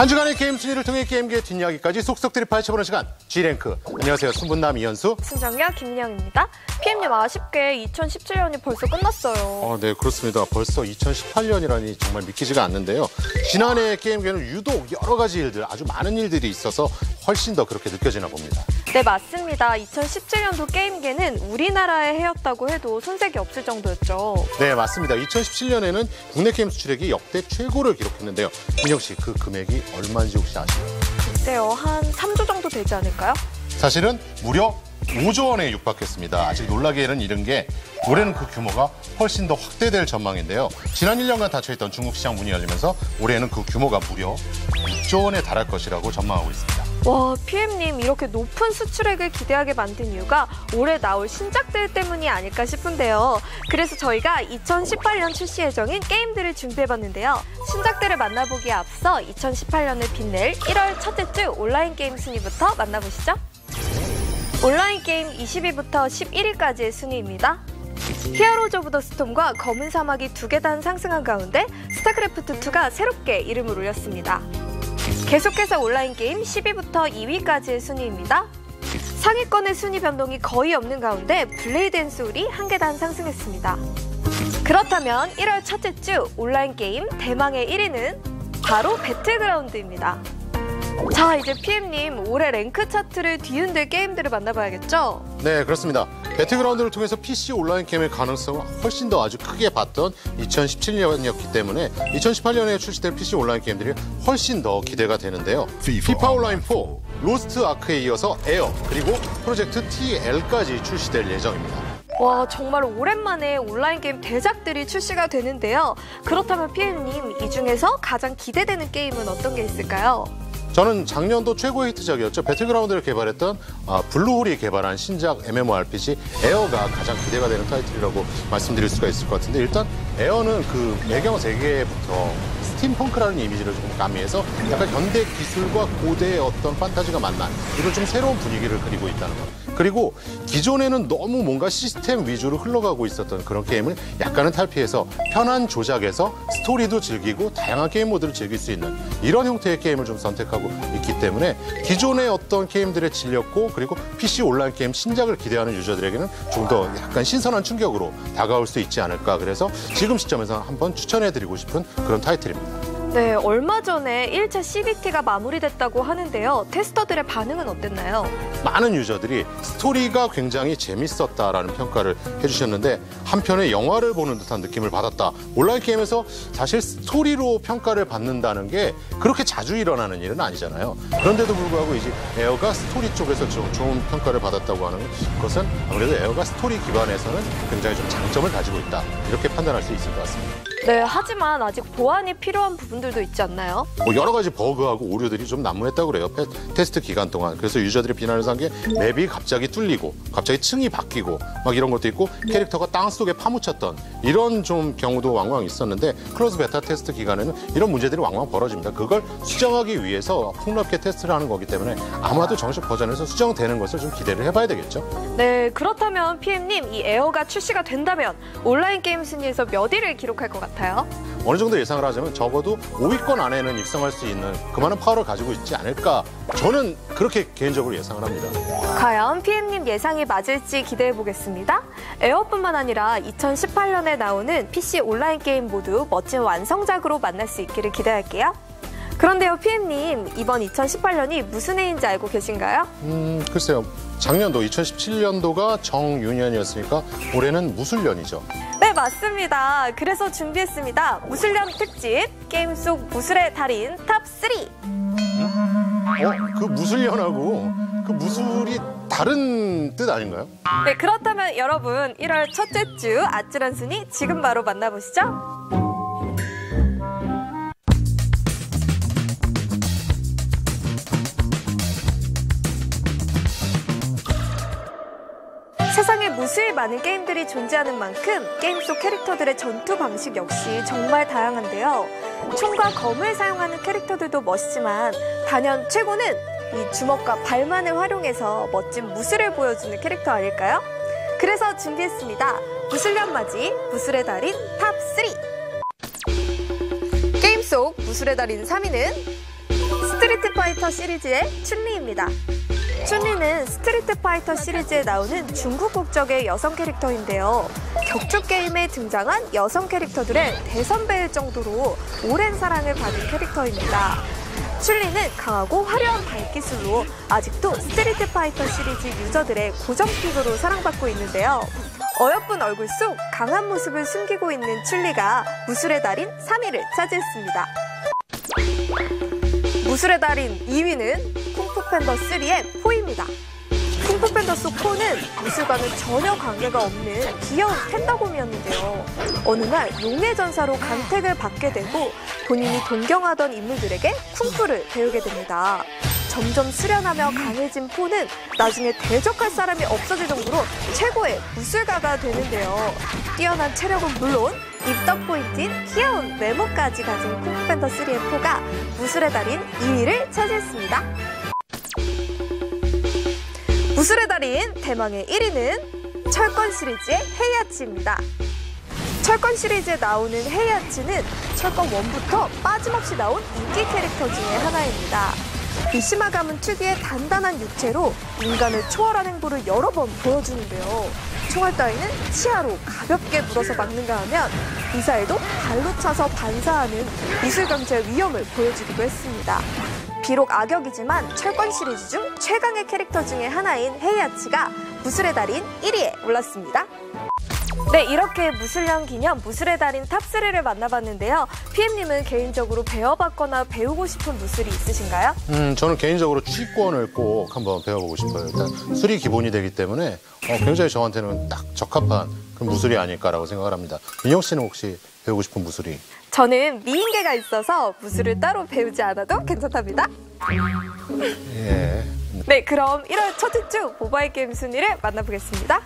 한 주간의 게임 순위를 통해 게임계의 뒷이야기까지 속속들이 파헤쳐보는 시간. G랭크. 안녕하세요. 순분남 이현수. 순정녀 김민영입니다. PM님 아쉽게 2017년이 벌써 끝났어요. 아, 네 그렇습니다. 벌써 2018년이라니 정말 믿기지가 않는데요. 지난해 게임계는 유독 여러 가지 일들 아주 많은 일들이 있어서 훨씬 더 그렇게 느껴지나 봅니다 네, 맞습니다. 2017년도 게임계는 우리나라에 해였다고 해도 손색이 없을 정도였죠. 네 맞습니다 2017년에는 국내 게임 수출액이 역대 최고를 기록했는데요 민영 씨 그 금액이 얼마인지 혹시 아시나요? 글쎄요, 한 3조 정도 되지 않을까요? 사실은 무려 5조 원에 육박했습니다. 아직 놀라기에는 이른 게 올해는 그 규모가 훨씬 더 확대될 전망인데요. 지난 1년간 닫혀있던 중국 시장 문이 열리면서 올해는 그 규모가 무려 6조 원에 달할 것이라고 전망하고 있습니다. 와, PM님 이렇게 높은 수출액을 기대하게 만든 이유가 올해 나올 신작들 때문이 아닐까 싶은데요. 그래서 저희가 2018년 출시 예정인 게임들을 준비해봤는데요. 신작들을 만나보기에 앞서 2018년을 빛낼 1월 첫째 주 온라인 게임 순위부터 만나보시죠. 온라인 게임 20위부터 11위까지의 순위입니다. 히어로즈 오브 더 스톰과 검은 사막이 두 계단 상승한 가운데 스타크래프트2가 새롭게 이름을 올렸습니다. 계속해서 온라인 게임 10위부터 2위까지의 순위입니다. 상위권의 순위 변동이 거의 없는 가운데 블레이드 앤 소울이 한 계단 상승했습니다. 그렇다면 1월 첫째 주 온라인 게임 대망의 1위는 바로 배틀그라운드입니다. 자, 이제 PM님 올해 랭크 차트를 뒤흔들 게임들을 만나봐야겠죠? 네, 그렇습니다. 배틀그라운드를 통해서 PC 온라인 게임의 가능성을 훨씬 더 아주 크게 봤던 2017년이었기 때문에 2018년에 출시될 PC 온라인 게임들이 훨씬 더 기대가 되는데요. 피파 온라인 4, 로스트 아크에 이어서 에어, 그리고 프로젝트 TL까지 출시될 예정입니다. 와, 정말 오랜만에 온라인 게임 대작들이 출시가 되는데요. 그렇다면 PM님, 이 중에서 가장 기대되는 게임은 어떤 게 있을까요? 저는 작년도 최고의 히트작이었죠. 배틀그라운드를 개발했던 아, 블루홀이 개발한 신작 MMORPG 에어가 가장 기대가 되는 타이틀이라고 말씀드릴 수가 있을 것 같은데 일단 에어는 그 배경 세계부터 스팀펑크라는 이미지를 조금 가미해서 약간 현대 기술과 고대의 어떤 판타지가 만난 이런 좀 새로운 분위기를 그리고 있다는 것. 그리고 기존에는 너무 뭔가 시스템 위주로 흘러가고 있었던 그런 게임을 약간은 탈피해서 편한 조작에서 스토리도 즐기고 다양한 게임 모드를 즐길 수 있는 이런 형태의 게임을 좀 선택하고 있기 때문에 기존의 어떤 게임들의 질렸고 그리고 PC 온라인 게임 신작을 기대하는 유저들에게는 좀 더 약간 신선한 충격으로 다가올 수 있지 않을까 그래서 지금 시점에서 한번 추천해드리고 싶은 그런 타이틀입니다. 네, 얼마 전에 1차 CBT가 마무리됐다고 하는데요. 테스터들의 반응은 어땠나요? 많은 유저들이 스토리가 굉장히 재밌었다라는 평가를 해주셨는데 한편의 영화를 보는 듯한 느낌을 받았다. 온라인 게임에서 사실 스토리로 평가를 받는다는 게 그렇게 자주 일어나는 일은 아니잖아요. 그런데도 불구하고 이제 에어가 스토리 쪽에서 좀 좋은 평가를 받았다고 하는 것은 아무래도 에어가 스토리 기반에서는 굉장히 좀 장점을 가지고 있다. 이렇게 판단할 수 있을 것 같습니다. 네, 하지만 아직 보완이 필요한 부분들도 있지 않나요? 뭐 여러 가지 버그하고 오류들이 좀 난무했다고 그래요. 페, 테스트 기간 동안. 그래서 유저들이 비난을 산 게 맵이 갑자기 뚫리고 갑자기 층이 바뀌고 막 이런 것도 있고 캐릭터가 땅 속에 파묻혔던 이런 좀 경우도 왕왕 있었는데 클로즈 베타 테스트 기간에는 이런 문제들이 왕왕 벌어집니다. 그걸 수정하기 위해서 폭넓게 테스트를 하는 거기 때문에 아마도 정식 버전에서 수정되는 것을 좀 기대를 해봐야 되겠죠. 네, 그렇다면 PM님, 이 에어가 출시가 된다면 온라인 게임 순위에서 몇 위를 기록할 것 같아요? 어느 정도 예상을 하자면 적어도 5위권 안에는 입성할 수 있는 그만한 파워를 가지고 있지 않을까 저는 그렇게 개인적으로 예상을 합니다. 과연 PM님 예상이 맞을지 기대해 보겠습니다. 에어뿐만 아니라 2018년에 나오는 PC 온라인 게임 모두 멋진 완성작으로 만날 수 있기를 기대할게요. 그런데요, PM님, 이번 2018년이 무슨 해인지 알고 계신가요? 음, 글쎄요. 작년도 2017년도가 정유년이었으니까 올해는 무술년이죠. 네, 맞습니다. 그래서 준비했습니다. 무술년 특집, 게임 속 무술의 달인 탑3. 어? 그 무술년하고 그 무술이 다른 뜻 아닌가요? 네, 그렇다면 여러분 1월 첫째 주 아찔한 순위 지금 바로 만나보시죠. 수히 많은 게임들이 존재하는 만큼 게임 속 캐릭터들의 전투 방식 역시 정말 다양한데요. 총과 검을 사용하는 캐릭터들도 멋지지만 단연 최고는 이 주먹과 발만을 활용해서 멋진 무술을 보여주는 캐릭터 아닐까요? 그래서 준비했습니다. 맞이 무술의 달인 탑3. 게임 속 무술의 달인 3위는 스트리트 파이터 시리즈의 춘리입니다. 춘리는 스트리트 파이터 시리즈에 나오는 중국 국적의 여성 캐릭터인데요. 격투 게임에 등장한 여성 캐릭터들의 대선배일 정도로 오랜 사랑을 받은 캐릭터입니다. 춘리는 강하고 화려한 발기술로 아직도 스트리트 파이터 시리즈 유저들의 고정픽으로 사랑받고 있는데요. 어여쁜 얼굴 속 강한 모습을 숨기고 있는 춘리가 무술의 달인 3위를 차지했습니다. 무술의 달인 2위는 쿵푸팬더 3의 포입니다. 쿵푸팬더 속 포는 무술과는 전혀 관계가 없는 귀여운 팬더곰이었는데요. 어느 날 용의 전사로 간택을 받게 되고 본인이 동경하던 인물들에게 쿵푸를 배우게 됩니다. 점점 수련하며 강해진 포는 나중에 대적할 사람이 없어질 정도로 최고의 무술가가 되는데요. 뛰어난 체력은 물론 입덕 포인트인 귀여운 외모까지 가진 쿵푸팬더 3의 포가 무술의 달인 2위를 차지했습니다. 무술의 달인 대망의 1위는 철권 시리즈의 헤이아치입니다. 철권 시리즈에 나오는 헤이아치는 철권 1부터 빠짐없이 나온 인기 캐릭터 중에 하나입니다. 미시마 가문 특유의 단단한 육체로 인간을 초월한 행보를 여러 번 보여주는데요. 총알 따위는 치아로 가볍게 물어서 막는가 하면 미사일도 발로 차서 반사하는 무술 강제의 위험을 보여주기도 했습니다. 비록 악역이지만 철권 시리즈 중 최강의 캐릭터 중에 하나인 헤이아치가 무술의 달인 1위에 올랐습니다. 네, 이렇게 무술년 기념 무술의 달인 탑3를 만나봤는데요. PM님은 개인적으로 배워봤거나 배우고 싶은 무술이 있으신가요? 음, 저는 개인적으로 취권을 꼭 한번 배워보고 싶어요. 일단 술이 기본이 되기 때문에 어, 굉장히 저한테는 딱 적합한 그런 무술이 아닐까라고 생각을 합니다. 민영 씨는 혹시 배우고 싶은 무술이? 저는 미인계가 있어서 무술을 따로 배우지 않아도 괜찮답니다. 예. 네, 그럼 1월 첫째 주 모바일 게임 순위를 만나보겠습니다.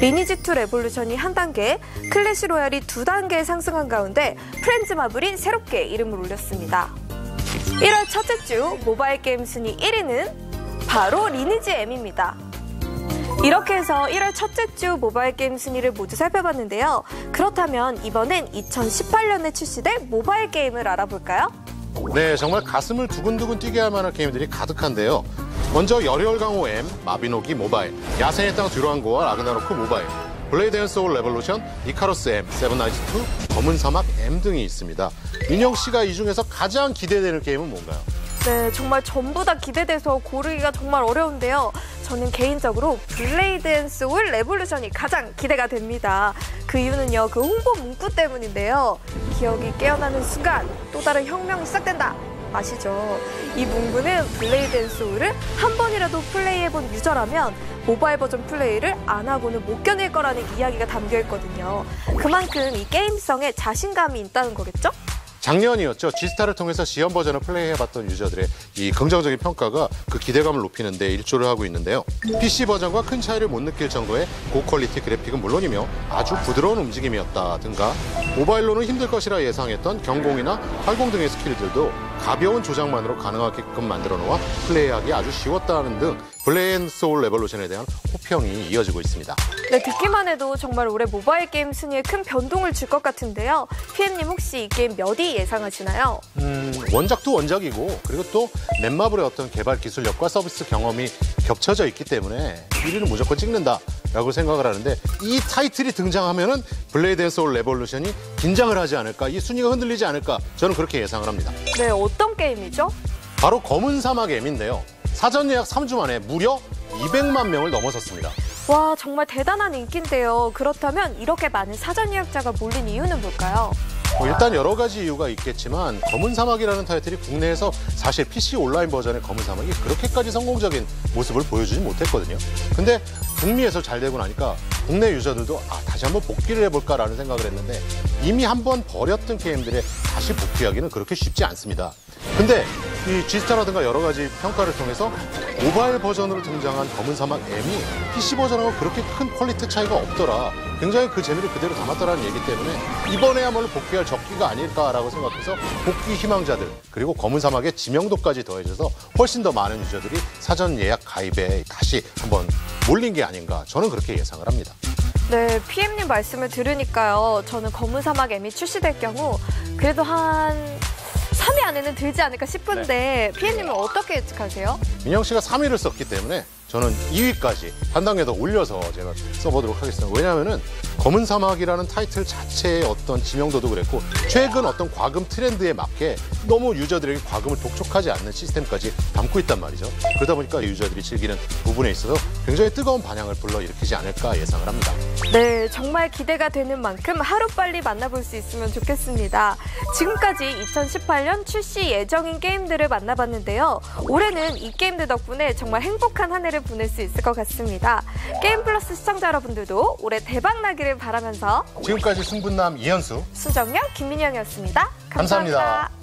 리니지2 레볼루션이 한 단계, 클래시 로얄이 두 단계 상승한 가운데 프렌즈 마블이 새롭게 이름을 올렸습니다. 1월 첫째 주 모바일 게임 순위 1위는 바로 리니지 M입니다. 이렇게 해서 1월 첫째 주 모바일 게임 순위를 모두 살펴봤는데요. 그렇다면 이번엔 2018년에 출시될 모바일 게임을 알아볼까요? 네, 정말 가슴을 두근두근 뛰게 할 만한 게임들이 가득한데요. 먼저 열혈 강호 M, 마비노기 모바일, 야생의 땅 듀랑고와 라그나로크 모바일, 블레이드 앤 소울 레볼루션, 이카로스 M, 세븐나이츠 2, 검은 사막 M 등이 있습니다. 민영 씨가 이 중에서 가장 기대되는 게임은 뭔가요? 네, 정말 전부 다 기대돼서 고르기가 정말 어려운데요. 저는 개인적으로 블레이드 앤 소울 레볼루션이 가장 기대가 됩니다. 그 이유는요, 그 홍보 문구 때문인데요. 기억이 깨어나는 순간 또 다른 혁명이 시작된다. 아시죠? 이 문구는 블레이드 앤 소울을 한 번이라도 플레이해본 유저라면 모바일 버전 플레이를 안 하고는 못 견딜 거라는 이야기가 담겨 있거든요. 그만큼 이 게임성에 자신감이 있다는 거겠죠? 작년이었죠. 지스타를 통해서 시연 버전을 플레이해봤던 유저들의 이 긍정적인 평가가 그 기대감을 높이는 데 일조를 하고 있는데요. PC 버전과 큰 차이를 못 느낄 정도의 고퀄리티 그래픽은 물론이며 아주 부드러운 움직임이었다든가 모바일로는 힘들 것이라 예상했던 경공이나 활공 등의 스킬들도 가벼운 조작만으로 가능하게끔 만들어 놓아 플레이하기 아주 쉬웠다는 등 블레인 소울 레볼루션에 대한 호평이 이어지고 있습니다. 네, 듣기만 해도 정말 올해 모바일 게임 순위에 큰 변동을 줄 것 같은데요. PM님 혹시 이 게임 몇 위 예상하시나요? 음, 원작도 원작이고 그리고 또 넷마블의 어떤 개발 기술력과 서비스 경험이 겹쳐져 있기 때문에 1위는 무조건 찍는다 라고 생각을 하는데 이 타이틀이 등장하면 은 블레이드 앤 소울 레볼루션이 긴장을 하지 않을까 이 순위가 흔들리지 않을까 저는 그렇게 예상을 합니다. 네, 어떤 게임이죠? 바로 검은 사막 M인데요. 사전 예약 3주 만에 무려 200만 명을 넘어섰습니다. 와, 정말 대단한 인기인데요. 그렇다면 이렇게 많은 사전 예약자가 몰린 이유는 뭘까요? 뭐 일단 여러 가지 이유가 있겠지만 검은 사막이라는 타이틀이 국내에서 사실 PC 온라인 버전의 검은 사막이 그렇게까지 성공적인 모습을 보여주지 못했거든요. 근데 북미에서 잘 되고 나니까 국내 유저들도 아, 다시 한번 복귀를 해볼까라는 생각을 했는데 이미 한 번 버렸던 게임들에 다시 복귀하기는 그렇게 쉽지 않습니다. 근데 이 G스타라든가 여러 가지 평가를 통해서 모바일 버전으로 등장한 검은 사막 M이 PC 버전하고 그렇게 큰 퀄리티 차이가 없더라. 굉장히 그 재미를 그대로 담았다라는 얘기 때문에 이번에야말로 복귀할 적기가 아닐까라고 생각해서 복귀 희망자들 그리고 검은 사막의 지명도까지 더해져서 훨씬 더 많은 유저들이 사전 예약 가입에 다시 한번 몰린 게 아닌가 저는 그렇게 예상을 합니다. 네, PM님 말씀을 들으니까요. 저는 검은 사막 M이 출시될 경우 그래도 한 3위 안에는 들지 않을까 싶은데 피디님은 어떻게 예측하세요? 민영 씨가 3위를 썼기 때문에 저는 2위까지 한 단계 더 올려서 제가 써보도록 하겠습니다. 왜냐하면은 검은 사막이라는 타이틀 자체의 어떤 지명도도 그랬고 최근 어떤 과금 트렌드에 맞게 너무 유저들에게 과금을 독촉하지 않는 시스템까지 담고 있단 말이죠. 그러다 보니까 유저들이 즐기는 부분에 있어서 굉장히 뜨거운 반향을 불러일으키지 않을까 예상을 합니다. 네, 정말 기대가 되는 만큼 하루빨리 만나볼 수 있으면 좋겠습니다. 지금까지 2018년 출시 예정인 게임들을 만나봤는데요. 올해는 이 게임들 덕분에 정말 행복한 한 해를 보낼 수 있을 것 같습니다. 게임 플러스 시청자 여러분들도 올해 대박 나기를 바라면서 지금까지 승분남 이현수 수정영, 김민영이었습니다 감사합니다. 감사합니다.